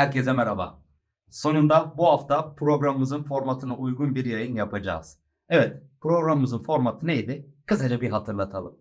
Herkese merhaba. Sonunda bu hafta programımızın formatına uygun bir yayın yapacağız. Evet, programımızın formatı neydi? Kısaca bir hatırlatalım.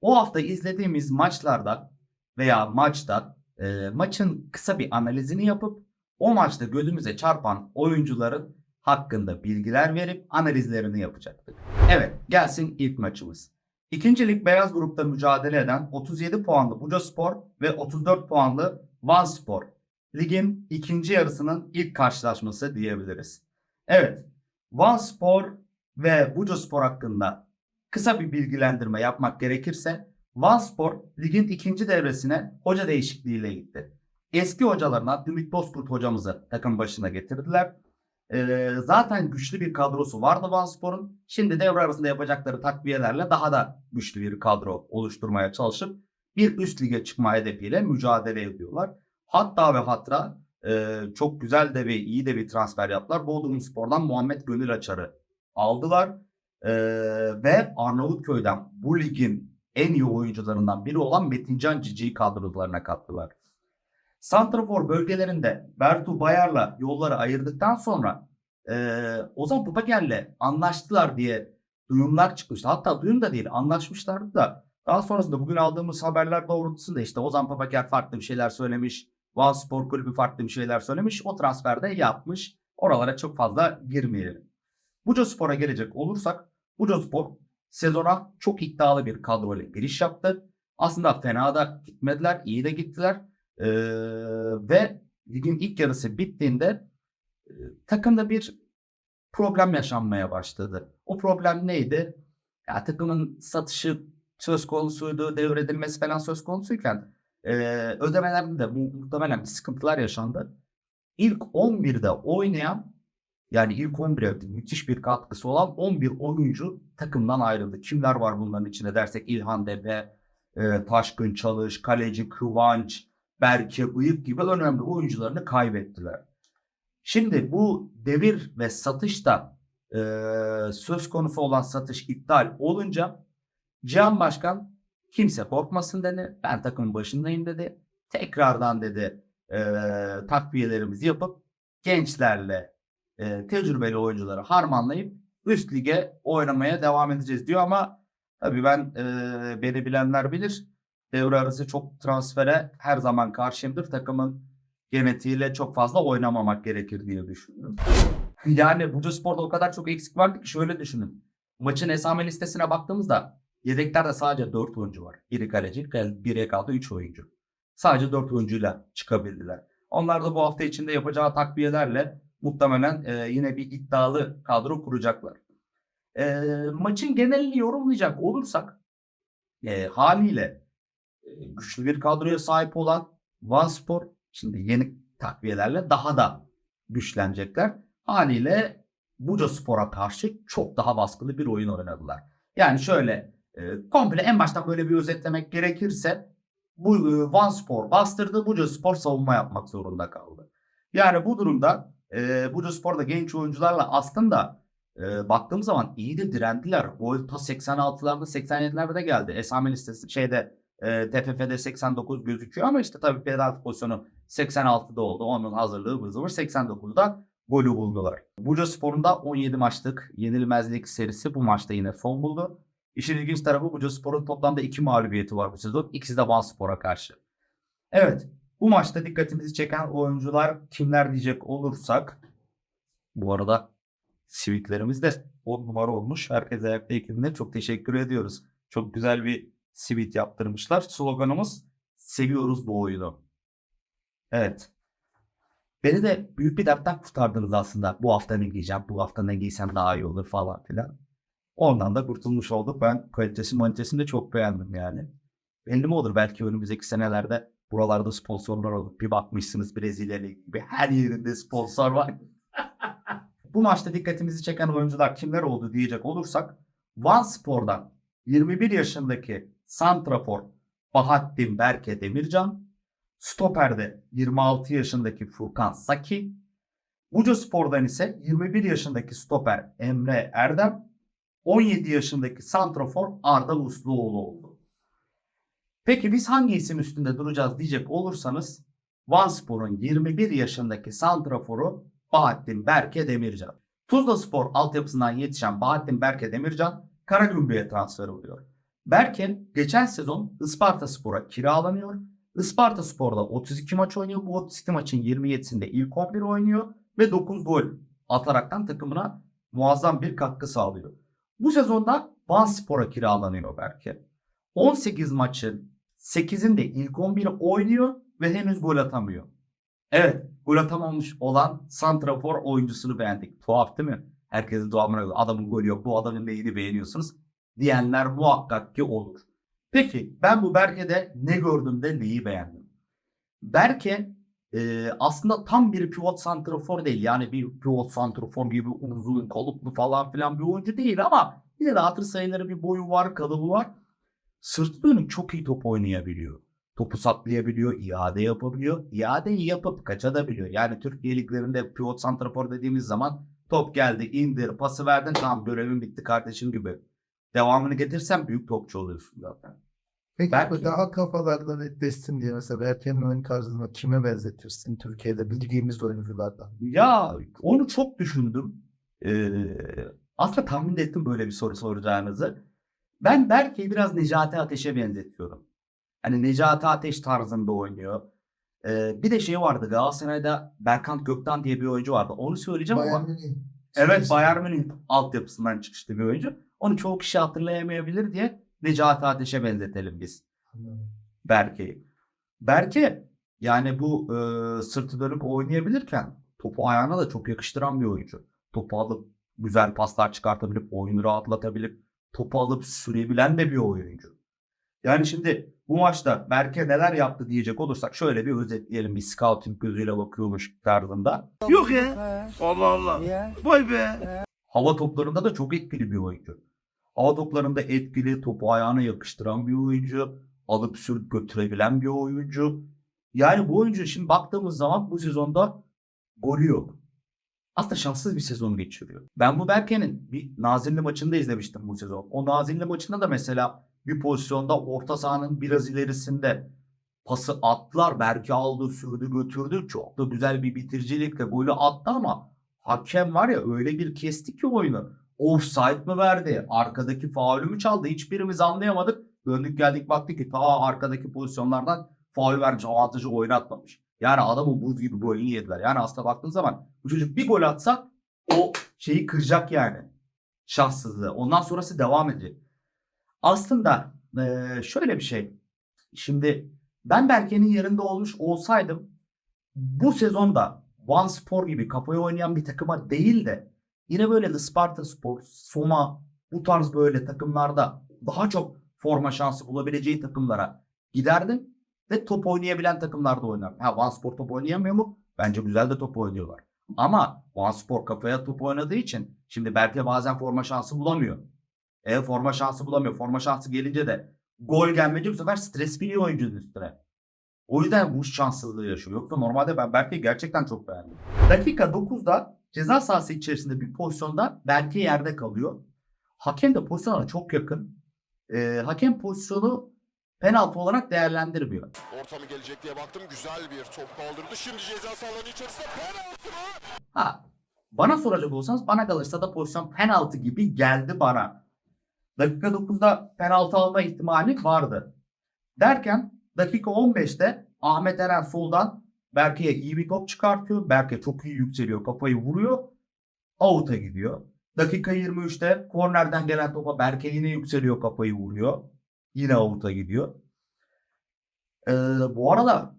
O hafta izlediğimiz maçlarda veya maçta e, maçın kısa bir analizini yapıp o maçta gözümüze çarpan oyuncuların hakkında bilgiler verip analizlerini yapacaktık. Evet, gelsin ilk maçımız. İkinci lig beyaz grupta mücadele eden 37 puanlı Bucaspor ve 34 puanlı Vanspor ligin ikinci yarısının ilk karşılaşması diyebiliriz. Evet, Vanspor ve Bucaspor hakkında kısa bir bilgilendirme yapmak gerekirse Vanspor ligin ikinci devresine hoca değişikliğiyle gitti. Eski hocalarına Ümit Bozkurt hocamızı takım başına getirdiler. Ee, zaten güçlü bir kadrosu vardı Vanspor'un. Şimdi devre arasında yapacakları takviyelerle daha da güçlü bir kadro oluşturmaya çalışıp bir üst lige çıkma hedefiyle mücadele ediyorlar. Hatta ve hatta e, çok güzel de ve iyi de bir transfer yaptılar. Bodrum Spor'dan Muhammed Gönül Açar'ı aldılar. E, ve Arnavutköy'den bu ligin en iyi oyuncularından biri olan Metincan Cici'yi kadrolarına kattılar. Santrafor bölgelerinde Bertu Bayar'la yolları ayırdıktan sonra e, Ozan Papaker'le anlaştılar diye duyumlar çıkmıştı. Hatta duyum da değil anlaşmışlardı da daha sonrasında bugün aldığımız haberler doğrultusunda işte Ozan Papaker farklı bir şeyler söylemiş. Van Spor Kulübü farklı bir şeyler söylemiş. O transferde yapmış. Oralara çok fazla girmeyelim. Buca Spor'a gelecek olursak Buca Spor sezona çok iddialı bir kadroyla giriş yaptı. Aslında fena da gitmediler. iyi de gittiler. Ee, ve ligin ilk yarısı bittiğinde e, takımda bir problem yaşanmaya başladı. O problem neydi? Ya takımın satışı söz konusuydu, devredilmesi falan söz konusuyken e, ödemelerde de muhtemelen sıkıntılar yaşandı. İlk 11'de oynayan yani ilk 11'e müthiş bir katkısı olan 11 oyuncu takımdan ayrıldı. Kimler var bunların içinde dersek İlhan Debe, e, Taşkın Çalış, Kaleci Kıvanç, Berke Bıyık gibi önemli oyuncularını kaybettiler. Şimdi bu devir ve satışta e, söz konusu olan satış iptal olunca Cihan Başkan kimse korkmasın dedi. Ben takımın başındayım dedi. Tekrardan dedi e, takviyelerimizi yapıp gençlerle e, tecrübeli oyuncuları harmanlayıp üst lige oynamaya devam edeceğiz diyor ama tabii ben e, beni bilenler bilir. Devre arası çok transfere her zaman karşıyımdır. Takımın genetiğiyle çok fazla oynamamak gerekir diye düşünüyorum. Yani Burcu Spor'da o kadar çok eksik vardı ki şöyle düşünün. Maçın esame listesine baktığımızda yedeklerde sadece 4 oyuncu var. Biri kaleci, biri kaldı 3 oyuncu. Sadece 4 oyuncuyla çıkabildiler. Onlar da bu hafta içinde yapacağı takviyelerle muhtemelen e, yine bir iddialı kadro kuracaklar. E, maçın genelini yorumlayacak olursak e, haliyle e, güçlü bir kadroya sahip olan Vanspor şimdi yeni takviyelerle daha da güçlenecekler. Haliyle Buca Spor'a karşı çok daha baskılı bir oyun oynadılar. Yani şöyle komple en baştan böyle bir özetlemek gerekirse bu e, Van Spor bastırdı, Buca Spor savunma yapmak zorunda kaldı. Yani bu durumda e, Buca Spor'da genç oyuncularla aslında e, baktığım zaman iyi de direndiler. Gol ta 86'larda 87'lerde geldi. Esame listesi şeyde e, TFF'de 89 gözüküyor ama işte tabii penaltı pozisyonu 86'da oldu. Onun hazırlığı vır zıvır 89'da golü buldular. Buca Spor'un da 17 maçlık yenilmezlik serisi bu maçta yine son buldu. İşin ilginç tarafı Buca Spor'un toplamda 2 mağlubiyeti var bu sezon. İkisi de Van Spor'a karşı. Evet bu maçta dikkatimizi çeken oyuncular kimler diyecek olursak bu arada sivitlerimiz de 10 numara olmuş. Herkese ayakta ekibine çok teşekkür ediyoruz. Çok güzel bir sivit yaptırmışlar. Sloganımız seviyoruz bu oyunu. Evet. Beni de büyük bir dertten kurtardınız aslında. Bu hafta ne giyeceğim, bu hafta ne giysem daha iyi olur falan filan. Ondan da kurtulmuş olduk. Ben kalitesi monitesini de çok beğendim yani. Belli mi olur belki önümüzdeki senelerde buralarda sponsorlar olur. Bir bakmışsınız Brezilya Ligi gibi her yerinde sponsor var. bu maçta dikkatimizi çeken oyuncular kimler oldu diyecek olursak Van Spor'dan 21 yaşındaki Santrafor Bahattin Berke Demircan, Stoper'de 26 yaşındaki Furkan Saki, Buca Spor'dan ise 21 yaşındaki stoper Emre Erdem, 17 yaşındaki Santrafor Arda Usluoğlu oldu. Peki biz hangi isim üstünde duracağız diyecek olursanız Vanspor'un 21 yaşındaki santraforu Bahattin Berke Demircan. Tuzla Spor altyapısından yetişen Bahattin Berke Demircan Karagümrük'e transfer oluyor. Berke geçen sezon Isparta Spor'a kiralanıyor. Isparta Spor'da 32 maç oynuyor. Bu 32 maçın 27'sinde ilk 11 oynuyor ve 9 gol ataraktan takımına muazzam bir katkı sağlıyor. Bu sezonda Van Spor'a kiralanıyor Berke. 18 maçın 8'inde ilk 11 oynuyor ve henüz gol atamıyor. Evet, gol atamamış olan santrafor oyuncusunu beğendik. Tuhaf değil mi? Herkesin duamına göre adamın golü yok, bu adamın neyini beğeniyorsunuz diyenler muhakkak ki olur. Peki ben bu Berke'de ne gördüm de neyi beğendim? Berke e, aslında tam bir pivot santrafor değil. Yani bir pivot santrafor gibi uzun, kalıplı falan filan bir oyuncu değil ama yine de hatır sayıları bir boyu var, kalıbı var. Sırt dönük çok iyi top oynayabiliyor. Topu saklayabiliyor, iade yapabiliyor. İadeyi yapıp kaçabiliyor. Yani Türkiye liglerinde pivot santrafor dediğimiz zaman top geldi, indir, pası verdin tamam görevin bitti kardeşim gibi. Devamını getirsen büyük topçu oluyorsun zaten. Peki Belki. bu daha kafalarda netleşsin diye mesela Berke'nin oyun tarzını kime benzetirsin Türkiye'de bildiğimiz oyunculardan? Ya onu çok düşündüm. Ee, aslında tahmin ettim böyle bir soru soracağınızı. Ben Berke'yi biraz Necati Ateş'e benzetiyorum. Hani Necati Ateş tarzında oynuyor. Ee, bir de şey vardı Galatasaray'da Berkant Gökten diye bir oyuncu vardı. Onu söyleyeceğim ama Bayern Münih. evet Bayern Münih altyapısından çıkışlı bir oyuncu. Onu çoğu kişi hatırlayamayabilir diye Necati Ateş'e benzetelim biz. Berke'yi. Berke yani bu e, sırtı dönüp oynayabilirken topu ayağına da çok yakıştıran bir oyuncu. Topu alıp güzel paslar çıkartabilip oyunu rahatlatabilip topu alıp sürebilen de bir oyuncu. Yani şimdi bu maçta Berke neler yaptı diyecek olursak şöyle bir özetleyelim bir scouting gözüyle bakıyormuş tarzında. Yok ya. Allah Allah. Vay be. Hava toplarında da çok etkili bir oyuncu. Hava toplarında etkili, topu ayağına yakıştıran bir oyuncu. Alıp sürüp götürebilen bir oyuncu. Yani bu oyuncu şimdi baktığımız zaman bu sezonda golü yok. Aslında şanssız bir sezon geçiriyor. Ben bu Berke'nin bir Nazilli maçında izlemiştim bu sezon. O Nazilli maçında da mesela bir pozisyonda orta sahanın biraz ilerisinde pası attılar. Berke aldı, sürdü, götürdü. Çok da güzel bir bitiricilikle golü attı ama hakem var ya öyle bir kesti ki oyunu. Offside mı verdi? Arkadaki faulü mü çaldı? Hiçbirimiz anlayamadık. Döndük geldik baktık ki ta arkadaki pozisyonlardan faul vermiş. Avantajı oynatmamış. Yani adamı buz gibi golünü yediler. Yani aslında baktığın zaman bu çocuk bir gol atsa o şeyi kıracak yani. Şanssızlığı. Ondan sonrası devam edecek. Aslında eee, şöyle bir şey. Şimdi ben Berke'nin yerinde olmuş olsaydım bu sezonda Van Spor gibi kafayı oynayan bir takıma değil de yine böyle Isparta Spor, Soma bu tarz böyle takımlarda daha çok forma şansı bulabileceği takımlara giderdim ve top oynayabilen takımlarda oynardım. Ha Van Spor top oynayamıyor mu? Bence güzel de top oynuyorlar. Ama Van Spor kafaya top oynadığı için şimdi Berke bazen forma şansı bulamıyor. E forma şansı bulamıyor. Forma şansı gelince de gol gelmeyince bu sefer stres biniyor oyuncunun üstüne. O yüzden bu şanssızlığı yaşıyor. Yoksa normalde ben Berke'yi gerçekten çok beğendim. Dakika 9'da ceza sahası içerisinde bir pozisyonda Berke yerde kalıyor. Hakem de pozisyona çok yakın. Ee, hakem pozisyonu penaltı olarak değerlendirmiyor. Orta mı gelecek diye baktım. Güzel bir top kaldırdı. Şimdi ceza alanı içerisinde penaltı mı? Ha, bana soracak olsanız bana kalırsa da pozisyon penaltı gibi geldi bana. Dakika 9'da penaltı alma ihtimali vardı. Derken dakika 15'te Ahmet Eren soldan Berke'ye iyi bir top çıkartıyor. Berke çok iyi yükseliyor. Kafayı vuruyor. Out'a gidiyor. Dakika 23'te kornerden gelen topa Berke yine yükseliyor. Kafayı vuruyor. Yine out'a gidiyor. Ee, bu arada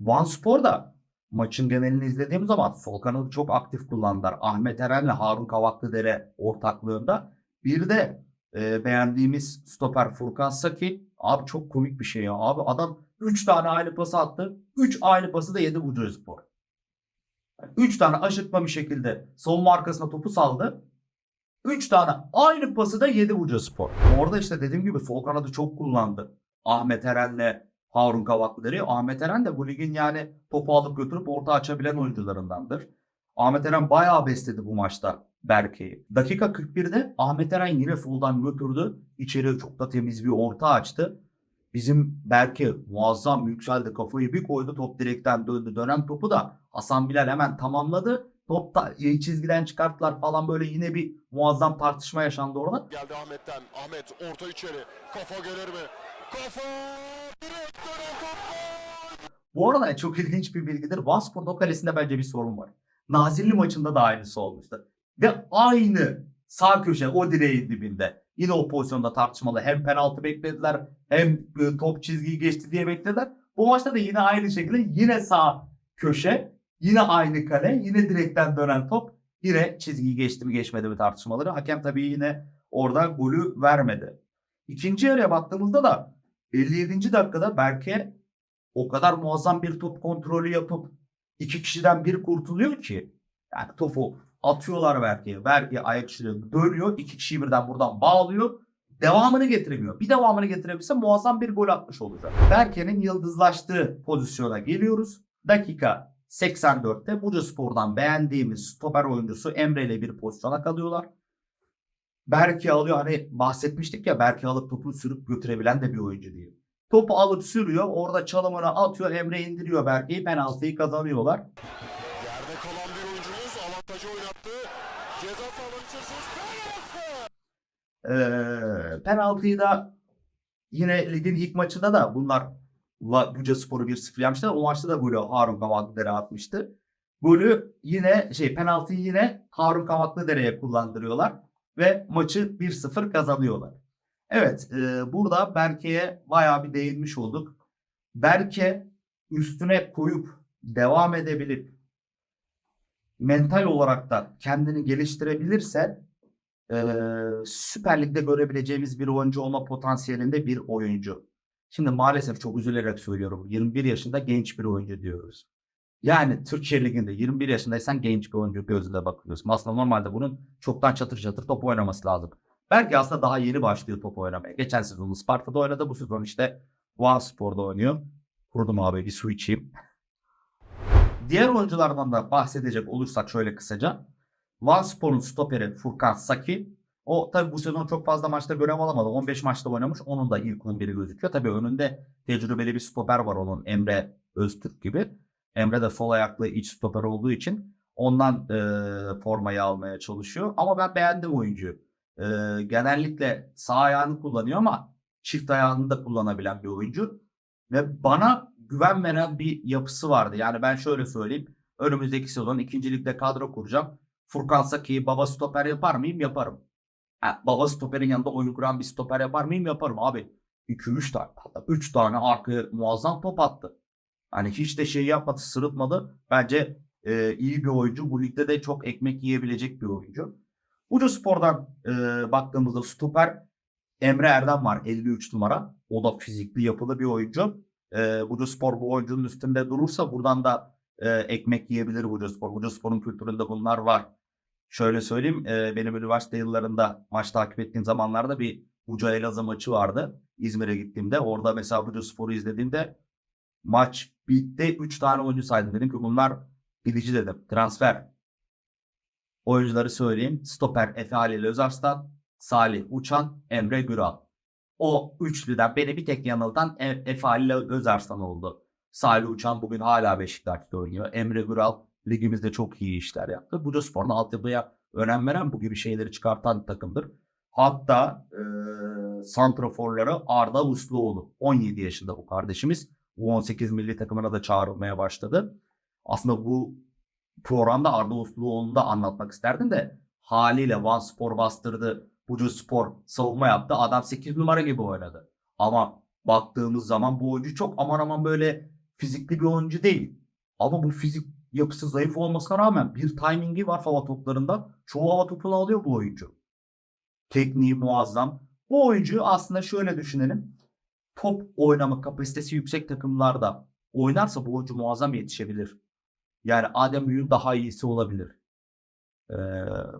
Van Spor da maçın genelini izlediğim zaman sol kanadı çok aktif kullandılar. Ahmet Eren'le Harun Kavaklıdere ortaklığında. Bir de e, beğendiğimiz stoper Furkan Saki. Abi çok komik bir şey ya. Abi adam 3 tane aynı pası attı. 3 aynı pası da yedi Burcu Spor. 3 tane aşırtma bir şekilde savunma arkasına topu saldı. 3 tane aynı pası da yedi Burcu Spor. Orada işte dediğim gibi sol kanadı çok kullandı. Ahmet Eren'le Harun Kavaklıdere. Ahmet Eren de bu ligin yani topu alıp götürüp orta açabilen oyuncularındandır. Ahmet Eren bayağı besledi bu maçta Berke'yi. Dakika 41'de Ahmet Eren yine soldan götürdü. İçeri çok da temiz bir orta açtı. Bizim Berke muazzam yükseldi kafayı bir koydu top direkten döndü. Dönen topu da Hasan Bilal hemen tamamladı. Top da çizgiden çıkarttılar falan böyle yine bir muazzam tartışma yaşandı orada. Geldi Ahmet'ten. Ahmet orta içeri. Kafa gelir mi? Kafa! Direkt dönen top! Bu arada çok ilginç bir bilgidir. Vanspor'da o kalesinde bence bir sorun var. Nazilli maçında da aynısı olmuştu. Ve aynı sağ köşe o direğin dibinde. Yine o pozisyonda tartışmalı. Hem penaltı beklediler hem e, top çizgiyi geçti diye beklediler. Bu maçta da yine aynı şekilde yine sağ köşe, yine aynı kale, yine direkten dönen top. Yine çizgiyi geçti mi geçmedi mi tartışmaları. Hakem tabii yine orada golü vermedi. İkinci yarıya baktığımızda da 57. dakikada Berke o kadar muazzam bir top kontrolü yapıp iki kişiden bir kurtuluyor ki. Yani topu atıyorlar Berke'ye. Berke ayak içine dönüyor. iki kişiyi birden buradan bağlıyor. Devamını getiremiyor. Bir devamını getirebilse muazzam bir gol atmış olacak. Berke'nin yıldızlaştığı pozisyona geliyoruz. Dakika 84'te Buca Spor'dan beğendiğimiz stoper oyuncusu Emre ile bir pozisyona kalıyorlar. Berke alıyor hani bahsetmiştik ya Berke alıp topu sürüp götürebilen de bir oyuncu diye. Topu alıp sürüyor. Orada çalımını atıyor. Emre indiriyor Berke'yi. Penaltıyı kazanıyorlar. Yerde kalan bir oyuncumuz avantajı oynattı. Ceza sahanın içerisinde penaltı! Penaltıyı da yine ligin ilk maçında da bunlar La- Buca Spor'u 1-0 yenmişler. O maçta da golü Harun Kavaklıder'e atmıştı. Golü yine şey penaltıyı yine Harun Kavaklıder'e kullandırıyorlar ve maçı 1-0 kazanıyorlar. Evet e, burada Berke'ye bayağı bir değinmiş olduk. Berke üstüne koyup devam edebilip mental olarak da kendini geliştirebilirse eee, Süper Lig'de görebileceğimiz bir oyuncu olma potansiyelinde bir oyuncu. Şimdi maalesef çok üzülerek söylüyorum. 21 yaşında genç bir oyuncu diyoruz. Yani Türkiye Ligi'nde 21 yaşındaysan genç bir oyuncu gözüyle bakıyorsun. Aslında normalde bunun çoktan çatır çatır top oynaması lazım. Belki aslında daha yeni başlıyor top oynamaya. Geçen sezon Sparta'da oynadı. Bu sezon işte Van Spor'da oynuyor. Kurdum abi bir su içeyim. Diğer oyunculardan da bahsedecek olursak şöyle kısaca. Van Spor'un stoperi Furkan Saki. O tabi bu sezon çok fazla maçta görev alamadı. 15 maçta oynamış. Onun da ilk 11'i gözüküyor. Tabi önünde tecrübeli bir stoper var onun Emre Öztürk gibi. Emre de sol ayaklı iç stoper olduğu için ondan e, formayı almaya çalışıyor. Ama ben beğendim oyuncuyu. E, genellikle sağ ayağını kullanıyor ama çift ayağını da kullanabilen bir oyuncu. Ve bana güven veren bir yapısı vardı. Yani ben şöyle söyleyeyim. Önümüzdeki sezon ikinci ligde kadro kuracağım. Furkan Saki'yi baba stoper yapar mıyım? Yaparım. Ha, baba stoperin yanında oyun kuran bir stoper yapar mıyım? Yaparım abi. 2-3 tane hatta 3 tane arkaya muazzam top attı. Hani hiç de şey yapmadı, sırıtmadı. Bence e, iyi bir oyuncu. Bu ligde de çok ekmek yiyebilecek bir oyuncu. Ucu Spor'dan e, baktığımızda stoper Emre Erdem var 53 numara. O da fizikli yapılı bir oyuncu. E, Ucu Spor bu oyuncunun üstünde durursa buradan da e, ekmek yiyebilir Ucu Spor. Ucu Spor'un kültüründe bunlar var. Şöyle söyleyeyim e, benim üniversite yıllarında maç takip ettiğim zamanlarda bir Buca Elazığ maçı vardı. İzmir'e gittiğimde orada mesela Buca Spor'u izlediğimde maç bitti 3 tane oyuncu saydım. Dedim ki bunlar gidici dedim. Transfer. Oyuncuları söyleyeyim. Stoper Efe Halil Özarslan, Salih Uçan, Emre Güral. O üçlüden beni bir tek yanıldan E- Efe Halil Özarslan oldu. Salih Uçan bugün hala Beşiktaş'ta oynuyor. Emre Güral ligimizde çok iyi işler yaptı. Buca Spor'un altyapıya önem veren bu gibi şeyleri çıkartan takımdır. Hatta e, santraforları Arda Usluoğlu. 17 yaşında bu kardeşimiz. U18 milli takımına da çağrılmaya başladı. Aslında bu programda Arda Usluoğlu'nu da anlatmak isterdim de haliyle Van Spor bastırdı. Bucu Spor savunma yaptı. Adam 8 numara gibi oynadı. Ama baktığımız zaman bu oyuncu çok aman aman böyle fizikli bir oyuncu değil. Ama bu fizik yapısı zayıf olmasına rağmen bir timingi var hava toplarında. Çoğu hava topunu alıyor bu oyuncu. Tekniği muazzam. Bu oyuncuyu aslında şöyle düşünelim. Top oynama kapasitesi yüksek takımlarda oynarsa bu oyuncu muazzam yetişebilir. Yani Adem Büyük'ün daha iyisi olabilir. Ee,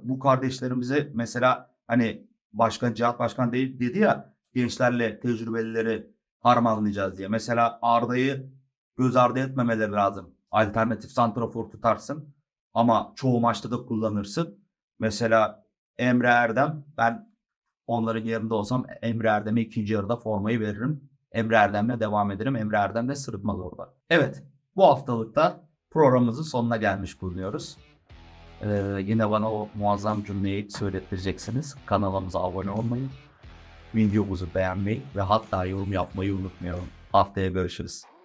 bu kardeşlerimize mesela hani başkan Cihat Başkan değil dedi ya gençlerle tecrübelileri harmanlayacağız diye. Mesela Arda'yı göz ardı etmemeleri lazım. Alternatif santrafor tutarsın ama çoğu maçta da kullanırsın. Mesela Emre Erdem ben onların yerinde olsam Emre Erdem'e ikinci yarıda formayı veririm. Emre Erdem'le devam ederim. Emre Erdem de sırıtmalı orada. Evet bu haftalıkta programımızın sonuna gelmiş bulunuyoruz. Ee, yine bana o muazzam cümleyi söylettireceksiniz. Kanalımıza abone olmayı, videomuzu beğenmeyi ve hatta yorum yapmayı unutmayalım. Haftaya görüşürüz.